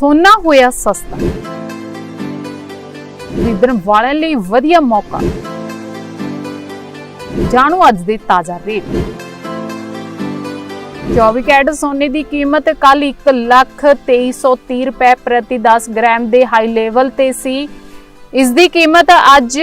ਸੋਨਾ ਹੋਇਆ ਸਸਤਾ। ਖਰੀਦਣ ਵਾਲਿਆਂ ਲਈ ਵਧੀਆ ਮੌਕਾ। ਜਾਣੋ ਅੱਜ ਦੇ ਤਾਜ਼ਾ ਰੇਟ। 24 ਕੈਰਟ ਸੋਨੇ ਦੀ ਕੀਮਤ ਕੱਲ 1 ਲੱਖ 2330 ਰੁਪਏ ਪ੍ਰਤੀ 10 ਗ੍ਰਾਮ ਦੇ ਹਾਈ ਲੈਵਲ ਤੇ ਸੀ। ਇਸ ਦੀ ਕੀਮਤ ਅੱਜ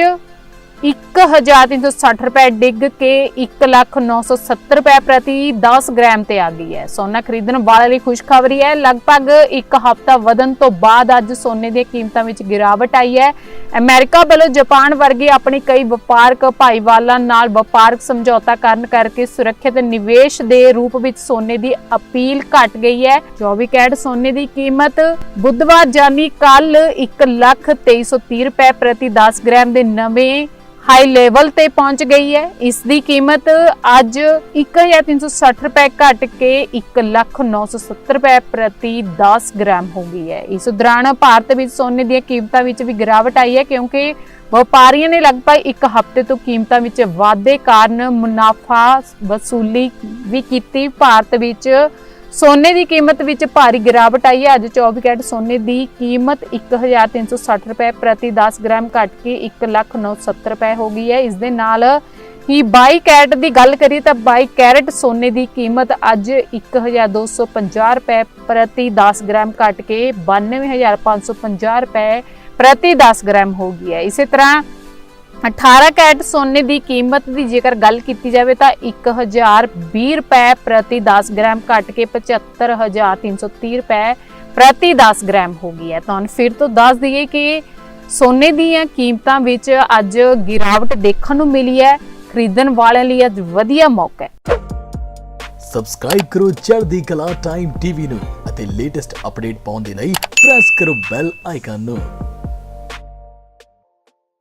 1360 ਰੁਪਏ ਡਿੱਗ ਕੇ 1970 ਰੁਪਏ ਪ੍ਰਤੀ 10 ਗ੍ਰਾਮ ਤੇ ਆ ਗਈ ਹੈ। ਸੋਨਾ ਖਰੀਦਣ ਵਾਲਿਆਂ ਲਈ ਖੁਸ਼ਖਬਰੀ ਹੈ। ਲਗਭਗ ਇੱਕ ਹਫ਼ਤਾ ਵਧਣ ਤੋਂ ਬਾਅਦ ਅੱਜ ਸੋਨੇ ਦੀਆਂ ਕੀਮਤਾਂ ਵਿੱਚ ਗਿਰਾਵਟ ਆਈ ਹੈ। ਅਮਰੀਕਾ ਵੱਲੋਂ ਜਾਪਾਨ ਵਰਗੇ ਆਪਣੇ ਕਈ ਵਪਾਰਕ ਭਾਈਵਾਲਾਂ ਨਾਲ ਵਪਾਰਕ ਸਮਝੌਤਾ ਕਰਨ ਕਰਕੇ ਸੁਰੱਖਿਅਤ ਨਿਵੇਸ਼ ਦੇ ਰੂਪ ਵਿੱਚ ਸੋਨੇ ਦੀ ਅਪੀਲ ਘਟ ਗਈ ਹੈ। 24 ਕੈਰਟ ਸੋਨੇ ਦੀ ਕੀਮਤ ਬੁੱਧਵਾਰ ਜਾਨੀ ਕੱਲ 1,2330 ਰੁਪਏ ਪ੍ਰਤੀ 10 ਗ੍ਰਾਮ ਦੇ ਨਵੇਂ ਹਾਈ ਲੈਵਲ ਤੇ ਪਹੁੰਚ ਗਈ ਹੈ। ਇਸ ਦੀ ਕੀਮਤ ਅੱਜ 1360 ਰੁਪਏ ਘਟ ਕੇ 1970 ਰੁਪਏ ਪ੍ਰਤੀ 10 ਗ੍ਰਾਮ ਹੋ ਗਈ ਹੈ। ਇਸ ਦੌਰਾਨ ਭਾਰਤ ਵਿੱਚ ਸੋਨੇ ਦੀਆਂ ਕੀਮਤਾਂ ਵਿੱਚ ਵੀ ਗਿਰਾਵਟ ਆਈ ਹੈ ਕਿਉਂਕਿ ਵਪਾਰੀਆਂ ਨੇ ਲਗਭਗ ਇੱਕ ਹਫ਼ਤੇ ਤੋਂ ਕੀਮਤਾਂ ਵਿੱਚ ਵਾਧੇ ਕਾਰਨ ਮੁਨਾਫਾ ਵਸੂਲੀ ਵੀ ਕੀਤੀ। ਭਾਰਤ ਵਿੱਚ ਸੋਨੇ ਦੀ ਕੀਮਤ ਵਿੱਚ ਭਾਰੀ ਗਿਰਾਵਟ ਆਈ ਹੈ। ਅੱਜ 24 ਕੈਰਟ ਸੋਨੇ ਦੀ ਕੀਮਤ 1360 ਰੁਪਏ ਪ੍ਰਤੀ 10 ਗ੍ਰਾਮ ਘਟ ਕੇ 1970 ਰੁਪਏ ਹੋ ਗਈ ਹੈ। ਇਸ ਦੇ ਨਾਲ ਹੀ 22 ਕੈਰਟ ਦੀ ਗੱਲ ਕਰੀਏ ਤਾਂ 22 ਕੈਰਟ ਸੋਨੇ ਦੀ ਕੀਮਤ ਅੱਜ 1250 ਰੁਪਏ ਪ੍ਰਤੀ 10 ਗ੍ਰਾਮ ਘਟ ਕੇ 92550 ਰੁਪਏ ਪ੍ਰਤੀ 10 ਗ੍ਰਾਮ ਹੋ ਗਈ ਹੈ। ਇਸੇ ਤਰ੍ਹਾਂ 18 ਕੈਰਟ ਸੋਨੇ ਦੀ ਕੀਮਤ ਦੀ ਜੇਕਰ ਗੱਲ ਕੀਤੀ ਜਾਵੇ ਤਾਂ 1020 ਰੁਪਏ ਪ੍ਰਤੀ 10 ਗ੍ਰਾਮ ਘਟ ਕੇ 75330 ਰੁਪਏ ਪ੍ਰਤੀ 10 ਗ੍ਰਾਮ ਹੋ ਗਈ ਹੈ। ਤੁਹਾਨੂੰ ਫਿਰ ਤੋਂ ਦੱਸ ਦਈਏ ਕਿ ਸੋਨੇ ਦੀਆਂ ਕੀਮਤਾਂ ਵਿੱਚ ਅੱਜ ਗਿਰਾਵਟ ਦੇਖਣ ਨੂੰ ਮਿਲੀ ਹੈ। ਖਰੀਦਣ ਵਾਲਿਆਂ ਲਈ ਅੱਜ ਵਧੀਆ ਮੌਕਾ ਹੈ। ਸਬਸਕ੍ਰਾਈਬ ਕਰੋ ਚੜ੍ਹਦੀ ਕਲਾ ਟਾਈਮ ਟੀਵੀ ਨੂੰ ਅਤੇ ਲੇਟੈਸਟ ਅਪਡੇਟ ਪਾਉਣ ਦੇ ਲਈ ਪ੍ਰੈਸ ਕਰੋ ਬੈਲ ਆਈਕਨ ਨੂੰ।